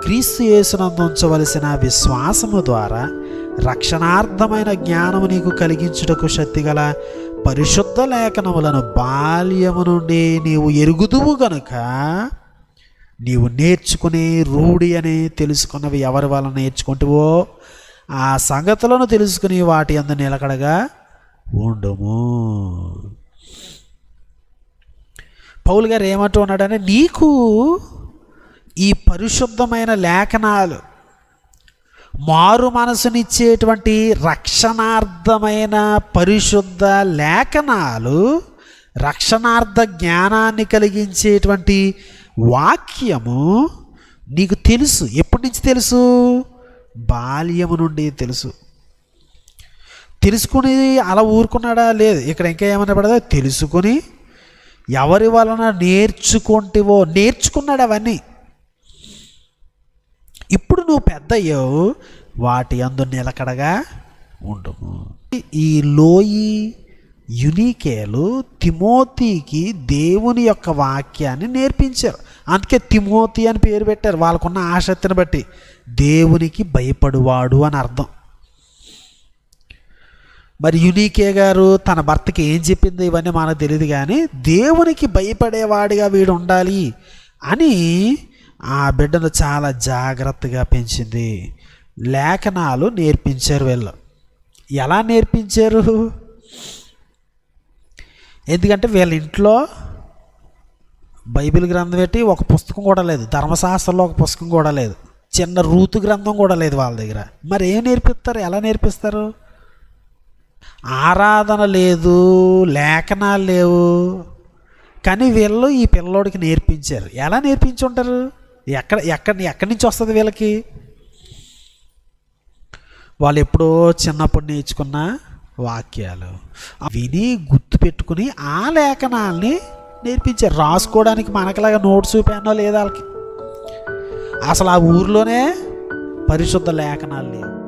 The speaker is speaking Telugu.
క్రీస్తు యేసునందు ఉంచవలసిన విశ్వాసము ద్వారా రక్షణార్థమైన జ్ఞానము నీకు కలిగించుటకు శక్తిగల పరిశుద్ధ లేఖనములను బాల్యము నుండి నీవు ఎరుగుదువు గనుక నీవు నేర్చుకునే రూఢి అని తెలుసుకున్నవి ఎవరి వల్ల నేర్చుకుంటువో ఆ సంగతులను తెలుసుకుని వాటి అందు నిలకడగా ఉండము. పౌలు గారు ఏమంటూ ఉన్నాడంటే నీకు ఈ పరిశుద్ధమైన లేఖనాలు మారు మనసునిచ్చేటువంటి రక్షణార్థమైన పరిశుద్ధ లేఖనాలు రక్షణార్థ జ్ఞానాన్ని కలిగించేటువంటి వాక్యము నీకు తెలుసు. ఎప్పటి నుంచి తెలుసు? బాల్యము నుండి తెలుసు. తెలుసుకుని అలా ఊరుకున్నాడా? లేదు. ఇక్కడ ఇంకా ఏమన్నా పడదా తెలుసుకుని ఎవరి వలన నేర్చుకుంటేవో నేర్చుకున్నాడు అవన్నీ. ఇప్పుడు నువ్వు పెద్ద అయ్యావు వాటి అందు నిలకడగా ఉండు. ఈ లోయి యునికేలు తిమోతికి దేవుని యొక్క వాక్యాన్ని నేర్పించారు. అందుకే తిమోతి అని పేరు పెట్టారు. వాళ్ళకున్న ఆసక్తిని బట్టి దేవునికి భయపడువాడు అని అర్థం. మరి యునీకే గారు తన భర్తకి ఏం చెప్పింది ఇవన్నీ మనకు తెలియదు కానీ దేవునికి భయపడేవాడిగా వీడు ఉండాలి అని ఆ బిడ్డను చాలా జాగ్రత్తగా పెంచింది. లేఖనాలు నేర్పించారు వీళ్ళు. ఎలా నేర్పించారు? ఎందుకంటే వీళ్ళ ఇంట్లో బైబిల్ గ్రంథం పెట్టి ఒక పుస్తకం కూడా లేదు. ధర్మశాస్త్రంలో ఒక పుస్తకం కూడా లేదు. చిన్న రూతు గ్రంథం కూడా లేదు వాళ్ళ దగ్గర. మరి ఏం నేర్పిస్తారు? ఎలా నేర్పిస్తారు? ఆరాధన లేదు లేఖనాలు లేవు. కానీ వీళ్ళు ఈ పిల్లోడికి నేర్పించారు. ఎలా నేర్పించి ఉంటారు ఎక్కడ ఎక్కడ ఎక్కడి నుంచి వస్తుంది వీళ్ళకి? వాళ్ళు ఎప్పుడో చిన్నప్పుడు నేర్చుకున్న వాక్యాలు. విని గుర్తు పెట్టుకుని ఆ లేఖనాల్ని నేర్పించారు. రాసుకోవడానికి మనకలాగా నోట్స్ పెన్నో లేదా వాళ్ళకి. అసలు ఆ ఊర్లోనే పరిశుద్ధ లేఖనాలు లేవు.